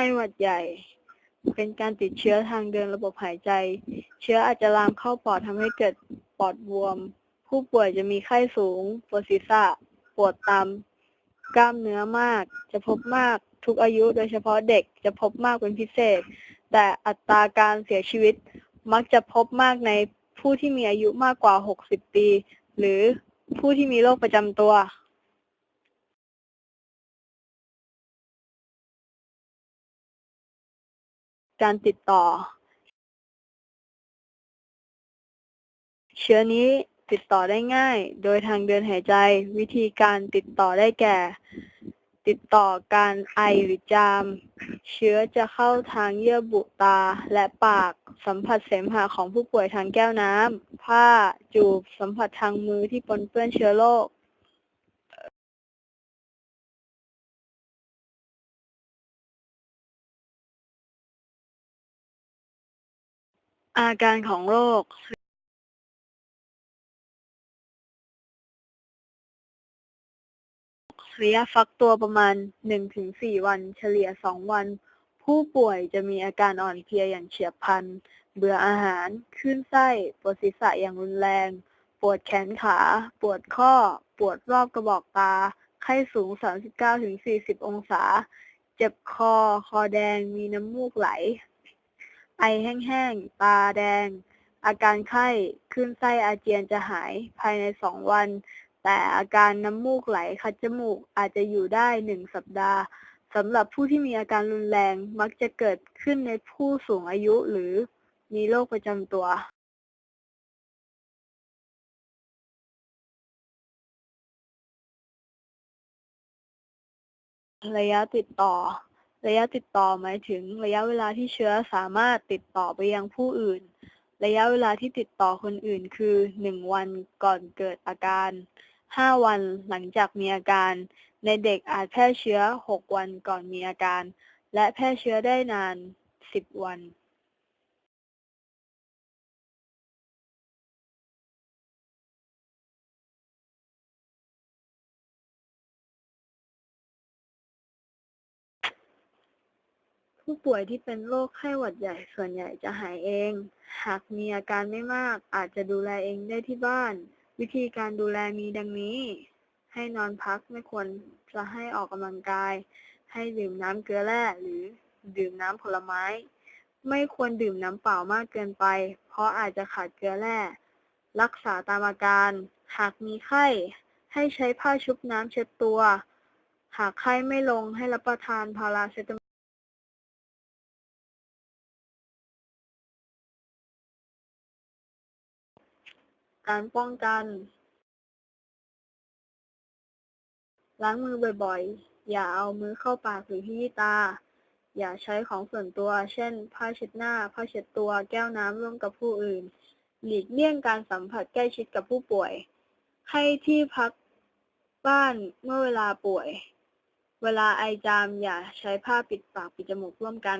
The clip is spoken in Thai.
ข้หวัดใหญ่ เป็นการติดเชื้อทางเดินระบบหายใจ เชื้ออาจจะลามเข้าปอดทำให้เกิดปอดบวม ผู้ป่วยจะมีไข้สูง ปวดศีรษะ ปวดตามกล้ามเนื้อมาก จะพบมากทุกอายุโดยเฉพาะเด็กจะพบมากเป็นพิเศษ แต่อัตราการเสียชีวิตมักจะพบมากในผู้ที่มีอายุมากกว่า 60 ปี หรือผู้ที่มีโรคประจำตัว การติดต่อ เชื้อนี้ติดต่อได้ง่าย โดยทางเดินหายใจ วิธีการติดต่อได้แก่ ติดต่อการไอหรือจาม เชื้อจะเข้าทางเยื่อบุตาและปาก สัมผัสเสมหะของผู้ป่วยทางแก้วน้ำผ้าจูบ สัมผัสทางมือที่ปนเปื้อนเชื้อโรค อาการของโรคระยะฟักตัวประมาณ 1-4 วัน เฉลี่ย 2 วัน ผู้ป่วยจะมีอาการอ่อนเพลียอย่างเฉียบพลัน เบื่ออาหาร คลื่นไส้ ปวดศีรษะอย่างรุนแรง ปวดแขนขา ปวดข้อ ปวดรอบกระบอกตา ไข้สูง 39-40 องศา เจ็บคอ คอแดง มีน้ำมูกไหล ไอแห้งๆ ตาแดง อาการไข้คลื่นไส้อาเจียนจะหายภายใน2วัน แต่อาการน้ำมูกไหลคัดจมูกอาจจะอยู่ได้1สัปดาห์สำหรับผู้ที่มีอาการรุนแรงมักจะเกิดขึ้นในผู้สูงอายุหรือมีโรคประจำตัวระยะติดต่อ ระยะติดต่อหมายถึงระยะเวลาที่เชื้อสามารถติดต่อไปยังผู้อื่น ระยะเวลาที่ติดต่อคนอื่นคือ 1 วันก่อนเกิดอาการ 5 วันหลังจากมีอาการ ในเด็กอาจแพร่เชื้อ 6 วันก่อนมีอาการ และแพร่เชื้อได้นาน 10 วัน ผู้ป่วยที่เป็นโรคไข้หวัดใหญ่ส่วนใหญ่จะหายเอง หากมีอาการไม่มากอาจจะดูแลเองได้ที่บ้าน วิธีการดูแลมีดังนี้ ให้นอนพักไม่ควรจะให้ออกกำลังกาย ให้ดื่มน้ำเกลือแร่หรือดื่มน้ำผลไม้ ไม่ควรดื่มน้ำเปล่ามากเกินไป เพราะอาจจะขาดเกลือแร่ รักษาตามอาการ หากมีไข้ ให้ใช้ผ้าชุบน้ำเช็ดตัว หากไข้ไม่ลงให้รับประทานพาราเซตาม การป้องกัน ล้างมือบ่อยๆ อย่าเอามือเข้าปากหรือที่ตา อย่าใช้ของส่วนตัว เช่น ผ้าเช็ดหน้า ผ้าเช็ดตัว แก้วน้ำร่วมกับผู้อื่น หลีกเลี่ยงการสัมผัสใกล้ชิดกับผู้ป่วย ให้ที่พักบ้านเมื่อเวลาป่วย เวลาไอจามอย่าใช้ผ้าปิดปากปิดจมูกร่วมกัน